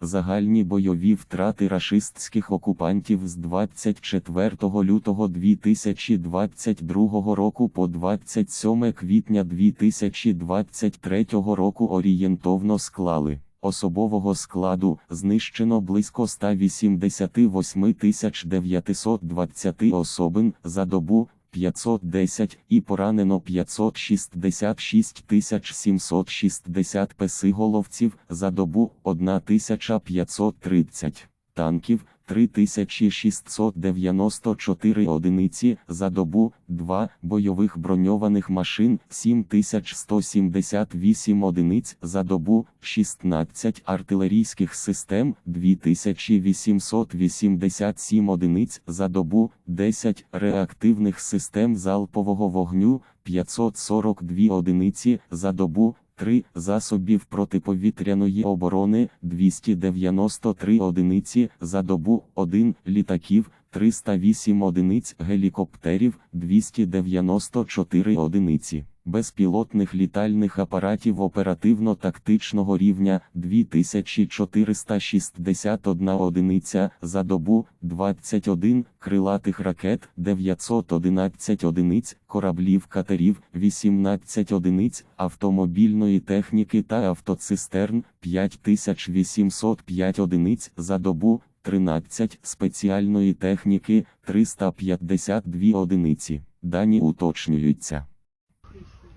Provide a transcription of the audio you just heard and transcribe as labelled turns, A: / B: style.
A: Загальні бойові втрати рашистських окупантів з 24 лютого 2022 року по 27 квітня 2023 року орієнтовно склали. Особового складу знищено близько 188 920 особин за добу 510 і поранено 566 760 песиголовців за добу 1530 танків 3694 одиниці за добу, 2 бойових броньованих машин 7178 одиниць за добу, 16 артилерійських систем 2887 одиниць за добу, 10 реактивних систем залпового вогню 542 одиниці за добу, 3 засобів протиповітряної оборони 293 одиниці за добу, 1 літаків 308 одиниць гелікоптерів 294 одиниці. Безпілотних літальних апаратів оперативно-тактичного рівня 2461 одиниця за добу, 21 крилатих ракет 911 одиниць, кораблів катерів 18 одиниць, автомобільної техніки та автоцистерн 5805 одиниць за добу, 13 спеціальної техніки 352 одиниці. Дані уточнюються.